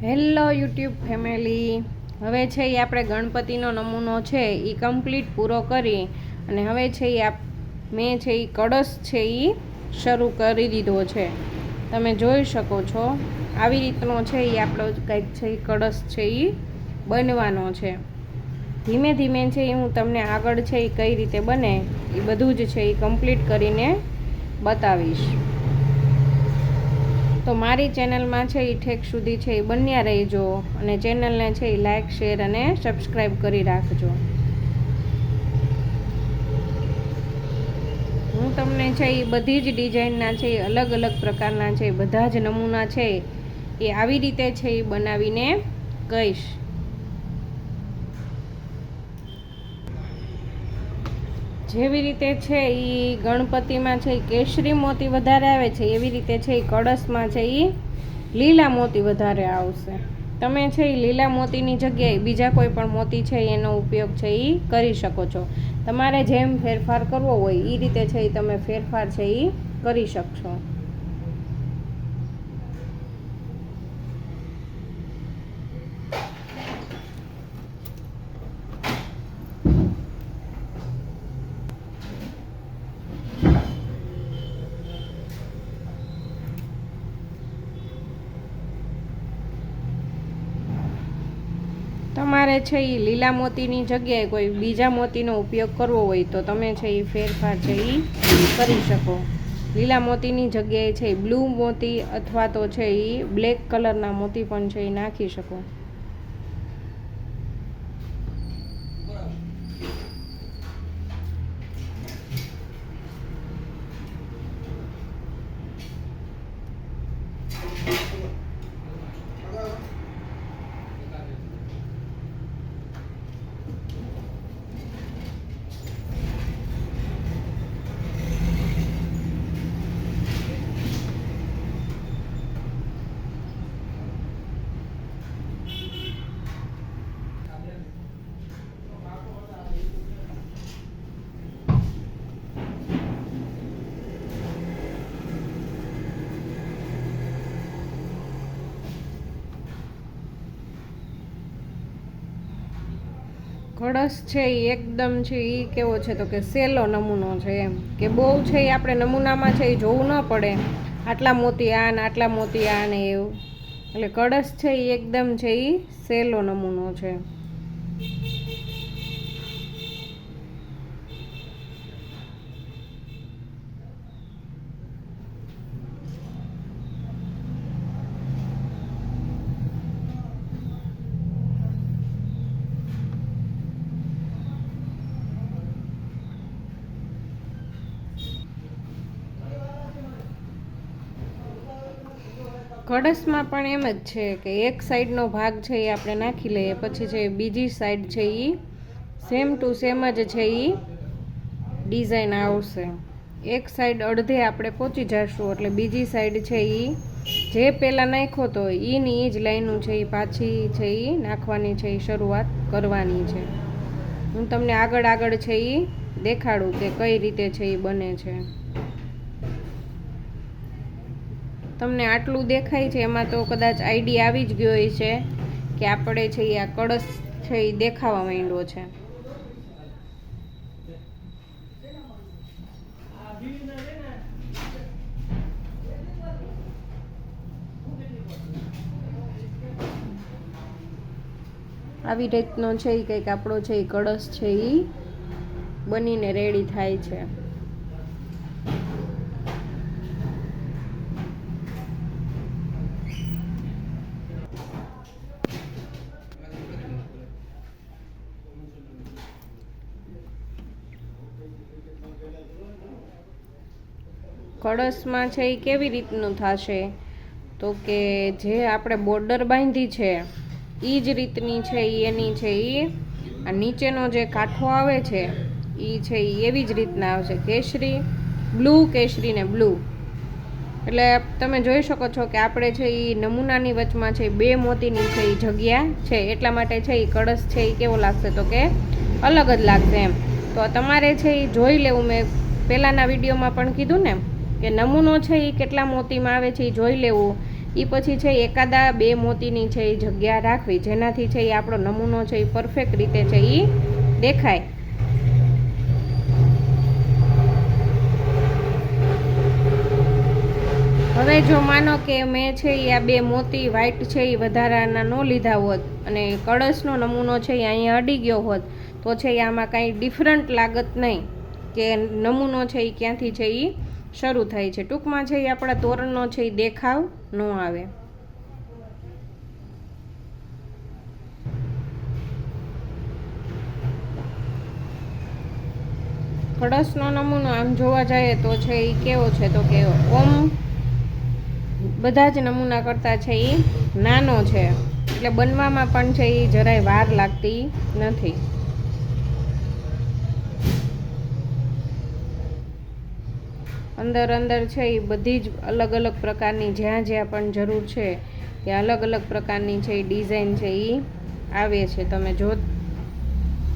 Hello YouTube family હવે છે એ આપણે ગણપતિનો નમૂનો છે એ કમ્પ્લીટ પૂરો કરી અને હવે છે એ આપ મેં છે એ કળશ છે એ શરૂ કરી દીધો છે તમે જોઈ શકો છો આવી રીતનો છે એ આપણો કંઈક છે એ કળશ છે એ બનવાનો છે ધીમે ધીમે છે એ હું તમને આગળ છે એ કઈ રીતે બને એ બધું જ છે એ કમ્પ્લીટ કરીને બતાવીશ તો મારી ચેનલમાં છે એ ઠેક સુધી છે એ બન્યા રહેજો અને ચેનલને છે એ લાઇક શેર અને સબસ્ક્રાઈબ કરી રાખજો. હું તમને છે એ બધી જ ડિઝાઇનના છે એ અલગ અલગ પ્રકારના છે બધા જ નમૂના છે એ આવી રીતે છે એ બનાવીને કહીશ. જેવી રીતે છે એ ગણપતિમાં છે એ કેસરી મોતી વધારે આવે છે, એવી રીતે છે એ કળશમાં છે એ લીલા મોતી વધારે આવશે. તમે છે એ લીલા મોતીની જગ્યાએ બીજા કોઈ પણ મોતી છે એનો ઉપયોગ છે એ કરી શકો છો. તમારે જેમ ફેરફાર કરવો હોય એ રીતે છે એ તમે ફેરફાર છે એ કરી શકશો. તમારે છે એ લીલા મોતીની જગ્યાએ કોઈ બીજા મોતીનો ઉપયોગ કરવો હોય તો તમે છે એ ફેરફાર છે એ કરી શકો. લીલા મોતીની જગ્યાએ છે બ્લુ મોતી અથવા તો છે એ બ્લેક કલરના મોતી પણ છે એ નાખી શકો. કળશ છે એ એકદમ છે એ કેવો છે તો કે સેલો નમૂનો છે એમ. કે બહુ છે એ આપણે નમૂનામાં છે એ જોવું ન પડે. આટલા મોતી આ ને આટલા મોતી આ ને એવું. એટલે કળશ છે એ એકદમ છે એ સેલો નમૂનો છે. કળશમાં પણ એમ જ છે કે એક સાઈડનો ભાગ છે એ આપણે નાખી લઈએ, પછી છે બીજી સાઈડ છે એ સેમ ટુ સેમ જ છે એ ડિઝાઇન આવશે. એક સાઈડ અડધે આપણે પહોંચી જઈશું એટલે બીજી સાઈડ છે એ જે પહેલાં નાખ્યો તો એની એ જ લાઈનું છે એ પાછી છે એ નાખવાની છે એ શરૂઆત કરવાની છે. હું તમને આગળ આગળ છે એ દેખાડું કે કઈ રીતે છે એ બને છે. તમને આટલું દેખાય છે, એમાં તો કદાચ આઈડી આવી જ ગયો છે કે આપણે છે એ આ કળશ છે એ દેખાવા માંડ્યો છે. આવી રીતનો છે એ કંઈક આપણો છે એ કળશ છે એ બનીને રેડી થાય છે. કળશમાં છે એ કેવી રીતનું થશે? તો કે જે આપણે બોર્ડર બાંધી છે એ જ રીતની છે એની છે એ આ નીચેનો જે કાંઠો આવે છે એ છે એ એવી જ રીતના આવશે. કેસરી, બ્લુ, કેસરી ને બ્લુ. એટલે તમે જોઈ શકો છો કે આપણે છે એ નમૂનાની વચમાં છે, બે મોતીની છે એ જગ્યા છે, એટલા માટે છે એ કળશ છે એ કેવો લાગશે? તો કે અલગ જ લાગશે એમ. તો તમારે છે એ જોઈ લેવું. મેં પહેલાંના વિડીયોમાં પણ કીધું ને કે નમૂનો છે એ કેટલા મોતીમાં આવે છે એ જોઈ લેવું એ પછી છે એકાદા બે મોતીની છે એ જગ્યા રાખવી જેનાથી છે એ આપણો નમૂનો છે એ પરફેક્ટ રીતે છે એ દેખાય હવે જો માનો કે મેં છે એ આ બે મોતી વ્હાઈટ છે એ વધારાના ન લીધા હોત અને કળશનો નમૂનો છે એ અહીંયા અડી ગયો હોત તો છે એ આમાં કાંઈ ડિફરન્ટ લાગત નહીં કે નમૂનો છે એ ક્યાંથી છે એ શરૂ થાય છે. ટૂંકમાં છે એ આપણા તોરણનો છે એ દેખાવ ન આવે. કળશનો નમૂનો આમ જોવા જઈએ તો છે એ કેવો છે? તો કે ઓમ બધા જ નમૂના કરતાં છે એ નાનો છે. એટલે બનવામાં પણ છે એ જરાય વાર લાગતી નથી. અંદર અંદર છે એ બધી જ અલગ અલગ પ્રકારની જ્યાં જ્યાં પણ જરૂર છે, ત્યાં અલગ અલગ પ્રકારની છે એ ડિઝાઇન છે એ આવે છે. તમે જો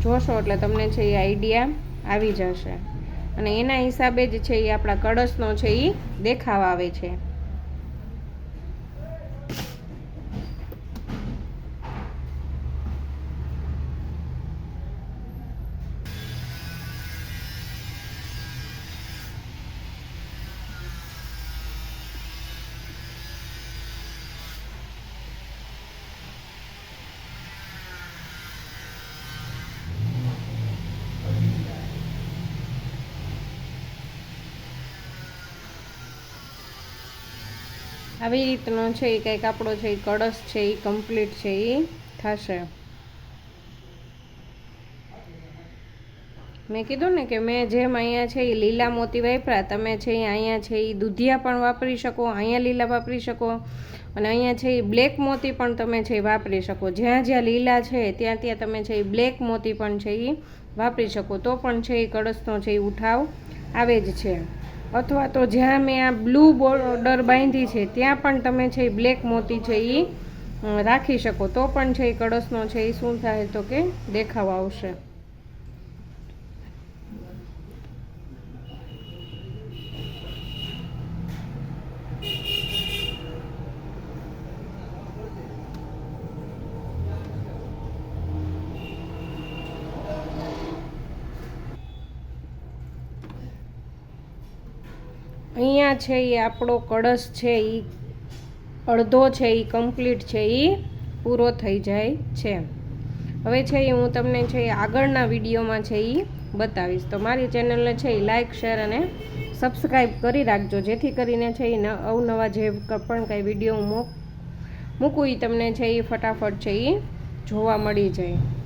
જોશો એટલે તમને છે એ આઈડિયા આવી જશે. અને એના હિસાબે જ છે એ આપણા કળશનો છે એ દેખાવ આવે છે. આવી રીતનો છે એ કંઈક આપણો છે એ કળશ છે એ કમ્પ્લીટ છે એ થશે મેં કીધું ને કે મેં જેમ અહીંયા છે એ લીલા મોતી વાપરા તમે છે એ અહીંયા છે એ દૂધિયા પણ વાપરી શકો અહીંયા લીલા વાપરી શકો અને અહીંયા છે એ બ્લેક મોતી પણ તમે છે એ વાપરી શકો જ્યાં જ્યાં લીલા છે ત્યાં ત્યાં તમે છે એ બ્લેક મોતી પણ છે એ વાપરી શકો તો પણ છે એ કળશનો છે એ ઉઠાવ આવે જ છે અથવા તો જ્યાં મેં આ બ્લુ બોર્ડર બાંધી છે, ત્યાં પણ તમે છે એ બ્લેક મોતી છે એ રાખી શકો. તો પણ છે એ કળશનો છે એ શું થાય તો કે દેખાવ આવશે. અહીંયા છે એ આપણો કળશ છે એ અડધો છે એ કમ્પ્લીટ છે એ પૂરો થઈ જાય છે હવે છે એ હું તમને છે એ આગળના વિડીયોમાં છે એ બતાવીશ તો મારી ચેનલને છે એ લાઇક શેર અને સબસ્ક્રાઈબ કરી રાખજો જેથી કરીને છે એ અવનવા જે પણ કાંઈ વીડિયો મૂક મૂકું એ તમને છે એ ફટાફટ છે એ જોવા મળી જાય